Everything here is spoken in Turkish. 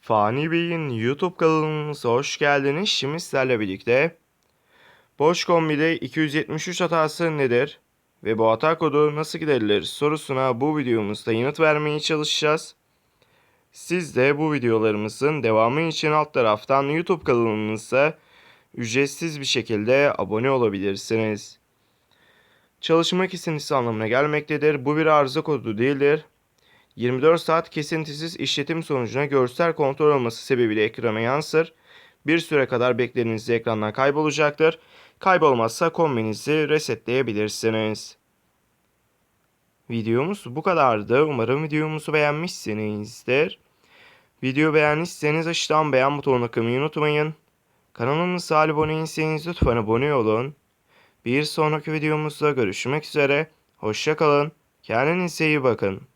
Fani Bey'in YouTube kanalımıza hoş geldiniz. Şimdi sizlerle birlikte boş kombide 273 hatası nedir ve bu hata kodu nasıl giderilir sorusuna bu videomuzda yanıt vermeye çalışacağız. Siz de bu videolarımızın devamı için alt taraftan YouTube kanalımıza ücretsiz bir şekilde abone olabilirsiniz. Çalışma kesintisi anlamına gelmektedir. Bu bir arıza kodu değildir. 24 saat kesintisiz işletim sonucuna görsel kontrol olması sebebiyle ekrana yansır. Bir süre kadar beklediğinizde ekrandan kaybolacaktır. Kaybolmazsa kombinizi resetleyebilirsiniz. Videomuz bu kadardı. Umarım videomuzu beğenmişsinizdir. Video beğendiyseniz aşağıdan beğen butonuna kılmayı unutmayın. Kanalımıza abone değilseniz lütfen abone olun. Bir sonraki videomuzda görüşmek üzere. Hoşçakalın. Kendinize iyi bakın.